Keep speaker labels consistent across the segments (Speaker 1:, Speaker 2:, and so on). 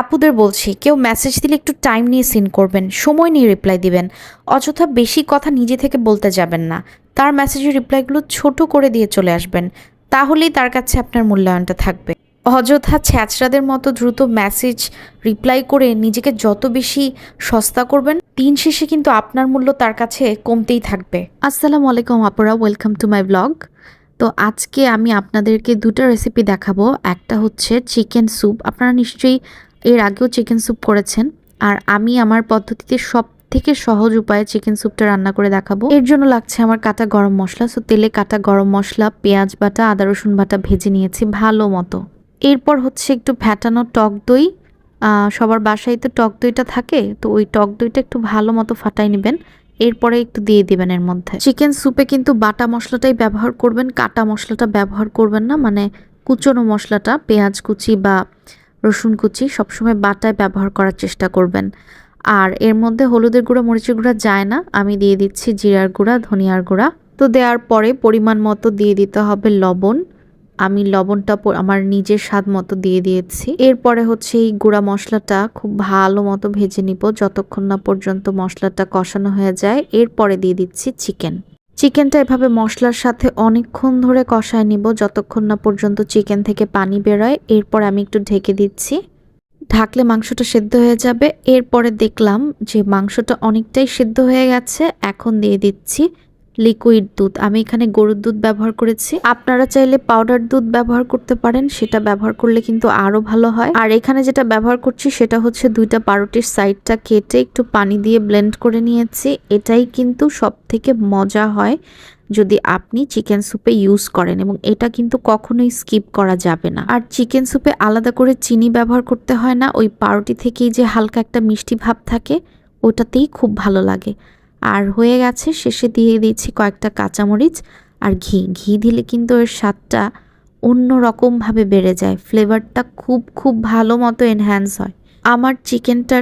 Speaker 1: আপুদের বলছি, কেউ মেসেজ দিলে একটু টাইম নিয়ে সিন করবেন, সময় নিয়ে রিপ্লাই দিবেন। অযথা বেশি কথা নিজে থেকে বলতে যাবেন না। তার মেসেজের রিপ্লাইগুলো ছোট করে দিয়ে চলে আসবেন। তাহলেই তার কাছে আপনার মূল্যায়নটা থাকবে। অযথা ছ্যাচড়াদের মতো দ্রুত মেসেজ রিপ্লাই করে নিজেকে যত বেশি সস্তা করবেন, দিন শেষে কিন্তু আপনার মূল্য তার কাছে কমতেই থাকবে। আসসালামু আলাইকুম আপুরা ওয়েলকাম টু মাই ব্লগ তো আজকে আমি আপনাদেরকে দুটো রেসিপি দেখাবো। একটা হচ্ছে চিকেন স্যুপ আপনারা নিশ্চয়ই এর আগেও চিকেন স্যুপ করেছেন। আর আমি আমার পদ্ধতিতে সব থেকে সহজ উপায়ে চিকেন স্যুপটা রান্না করে দেখাবো। এর জন্য লাগছে আমার কাটা গরম মশলা। সো তেলে কাটা গরম মশলা, পেঁয়াজ বাটা, আদা রসুন বাটা ভেজে নিয়েছি ভালো মতো। এরপর হচ্ছে একটু ফ্যাটানো টক দই। সবার বাসায় তো টক দইটা থাকে, তো ওই টক দইটা একটু ভালো মতো ফাটাই নেবেন। এরপরে একটু দিয়ে দিবেন এর মধ্যে। চিকেন স্যুপে কিন্তু বাটা মশলাটাই ব্যবহার করবেন, কাটা মশলাটা ব্যবহার করবেন না। মানে কুচনো মশলাটা, পেঁয়াজ কুচি বা রসুন কুচি সবসময় বাটায় ব্যবহার করার চেষ্টা করবেন। আর এর মধ্যে হলুদের গুঁড়া, মরিচের গুঁড়া যায় না। আমি দিয়ে দিচ্ছি জিরার গুঁড়া, ধনিয়ার গুঁড়া। তো দেওয়ার পরে পরিমাণ মতো দিয়ে দিতে হবে লবণ। আমি লবণটা আমার নিজের স্বাদ মতো দিয়ে দিয়েছি। এরপরে হচ্ছে এই গুঁড়া মশলাটা খুব ভালো মতো ভেজে নিব। যতক্ষণ না পর্যন্ত মশলাটা কষানো হয়ে যায়, এরপরে দিয়ে দিচ্ছি চিকেন। চিকেনটা এভাবে মশলার সাথে অনেকক্ষণ ধরে কষায় নিব, যতক্ষণ না পর্যন্ত চিকেন থেকে পানি বেরোয়। এরপর আমি একটু ঢেকে দিচ্ছি। ঢাকলে মাংসটা সেদ্ধ হয়ে যাবে। এরপরে দেখলাম যে মাংসটা অনেকটাই সেদ্ধ হয়ে গেছে। এখন দিয়ে দিচ্ছি লিকুইড দুধ। আমি এখানে গরুর দুধ ব্যবহার করেছি। আপনারা চাইলে পাউডার দুধ ব্যবহার করতে পারেন, সেটা ব্যবহার করলে কিন্তু আরও ভালো হয়। আর এখানে যেটা ব্যবহার করছি, সেটা হচ্ছে দুইটা পাউরুটির সাইডটা কেটে একটু পানি দিয়ে ব্লেন্ড করে নিয়েছি। এটাই কিন্তু সব থেকে মজা হয় যদি আপনি চিকেন স্যুপে ইউজ করেন এবং এটা কিন্তু কখনোই স্কিপ করা যাবে না। আর চিকেন স্যুপে আলাদা করে চিনি ব্যবহার করতে হয় না। ওই পাউরুটি থেকেই যে হালকা একটা মিষ্টি ভাব থাকে, ওটাতেই খুব ভালো লাগে। আর হয়ে গেছে, শেষে দিয়ে দিয়েছি কয়েকটা কাঁচামরিচ আর ঘি। ঘি দিলে কিন্তু এর স্বাদটা অন্য রকমভাবে বেড়ে যায়। ফ্লেভারটা খুব খুব ভালো মতো এনহ্যান্স হয়। আমার চিকেনটা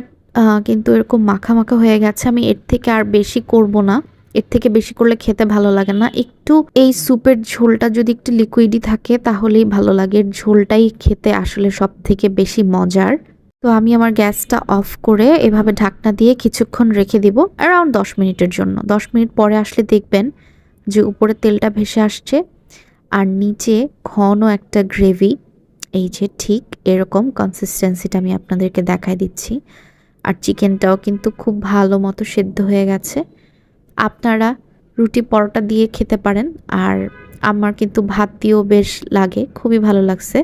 Speaker 1: কিন্তু এরকম মাখা মাখা হয়ে গেছে, আমি এর থেকে আর বেশি করব না। এর থেকে বেশি করলে খেতে ভালো লাগে না। একটু এই স্যুপের ঝোলটা যদি একটু লিকুইডই থাকে, তাহলেই ভালো লাগে। ঝোলটাই খেতে আসলে সব থেকে বেশি মজার। তো আমি আমার গ্যাসটা অফ করে এভাবে ঢাকনা দিয়ে কিছুক্ষণ রেখে দিব অ্যারাউন্ড দশ মিনিটের জন্য। দশ মিনিট পরে আসলে দেখবেন যে উপরে তেলটা ভেসে আসছে আর নিচে ঘন একটা গ্রেভি এই যে ঠিক এরকম কনসিস্টেন্সিটা আমি আপনাদেরকে দেখাই দিচ্ছি। আর চিকেনটাও কিন্তু খুব ভালো মতো সেদ্ধ হয়ে গেছে। আপনারা রুটি পরোটা দিয়ে খেতে পারেন, আর আমার কিন্তু ভাত দিয়েও বেশ লাগে, খুবই ভালো লাগছে।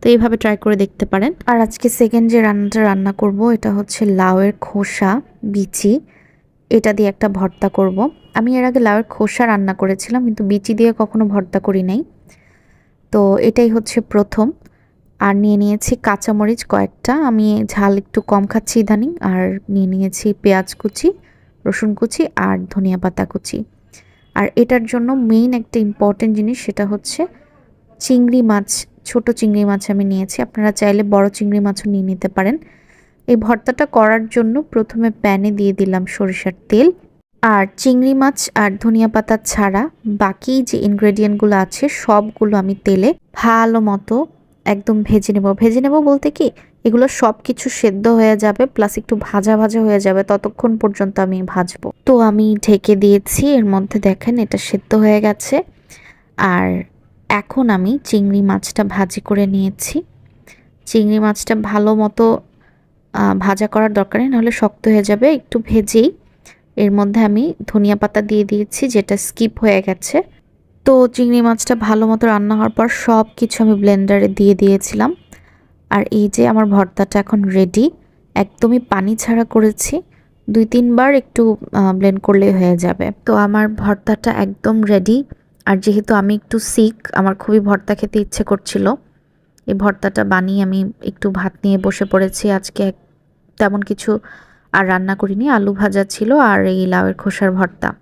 Speaker 1: তো এইভাবে ট্রাই করে দেখতে পারেন। আর আজকে সেকেন্ড যে রান্নাটা রান্না করব, এটা হচ্ছে লাউয়ের খোসা, বিচি। এটা দিয়ে একটা ভর্তা করব। আমি এর আগে লাউয়ের খোসা রান্না করেছিলাম, কিন্তু বিচি দিয়ে কখনো ভর্তা করি নাই। তো এটাই হচ্ছে প্রথম। আর নিয়ে নিয়েছি কাঁচামরিচ কয়েকটা। আমি ঝাল একটু কম খাচ্ছি ইদানিং, আর নিয়ে নিয়েছি পেঁয়াজ কুচি, রসুন কুচি আর ধনিয়া পাতা কুচি। আর এটার জন্য মেইন একটা ইম্পর্টেন্ট জিনিস, সেটা হচ্ছে চিংড়ি মাছ ছোট চিংড়ি মাছ আমি নিয়েছি। আপনারা চাইলে বড় চিংড়ি মাছও নিয়ে নিতে পারেন। এই ভর্তাটা করার জন্য প্রথমে প্যানে দিয়ে দিলাম সরিষার তেল। আর চিংড়ি মাছ আর ধনিয়া পাতা ছাড়া বাকি যে ইনগ্রেডিয়েন্টগুলো আছে, সবগুলো আমি তেলে ভালো মতো একদম ভেজে নেব। ভেজে নেব বলতে কি, এগুলো সব কিছু সেদ্ধ হয়ে যাবে প্লাস একটু ভাজা ভাজা হয়ে যাবে। ততক্ষণ পর্যন্ত আমি ভাজবো। তো আমি ঢেকে দিয়েছি, এর মধ্যে দেখেন এটা সেদ্ধ হয়ে গেছে। আর এখন আমি চিংড়ি মাছটা ভাজি করে নিয়েছি। চিংড়ি মাছটা ভালো মতো ভাজা করার দরকার নেই, নাহলে শক্ত হয়ে যাবে। একটু ভেজেই এর মধ্যে আমি ধনিয়া পাতা দিয়ে দিয়েছি, যেটা স্কিপ হয়ে গেছে। তো চিংড়ি মাছটা ভালো মতো রান্না হওয়ার পর সব কিছু আমি ব্লেন্ডারে দিয়ে দিয়েছিলাম। আর এই যে আমার ভর্তাটা এখন রেডি, একদমই পানি ছাড়া করেছি। দুই তিনবার একটু ব্লেন্ড করলেই হয়ে যাবে। তো আমার ভর্তাটা একদম রেডি। আর যেহেতু আমি একটু সিক আমার খুবই ভর্তা খেতে ইচ্ছে করছিল। এই ভর্তাটা বানিয়ে আমি একটু ভাত নিয়ে বসে পড়েছি। আজকে তেমন কিছু আর রান্না করিনি। আলু ভাজা ছিল আর এই লাউয়ের খোসার ভর্তা।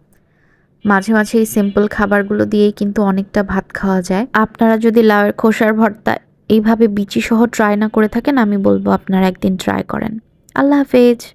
Speaker 1: মাঝে মাঝে এই সিম্পল খাবারগুলো দিয়েই কিন্তু অনেকটা ভাত খাওয়া যায়। আপনারা যদি লাউয়ের খোসার ভর্তা এইভাবে বিচি সহ ট্রাই না করে থাকেন, আমি বলব আপনারা একদিন ট্রাই করেন। আল্লাহ হাফেজ।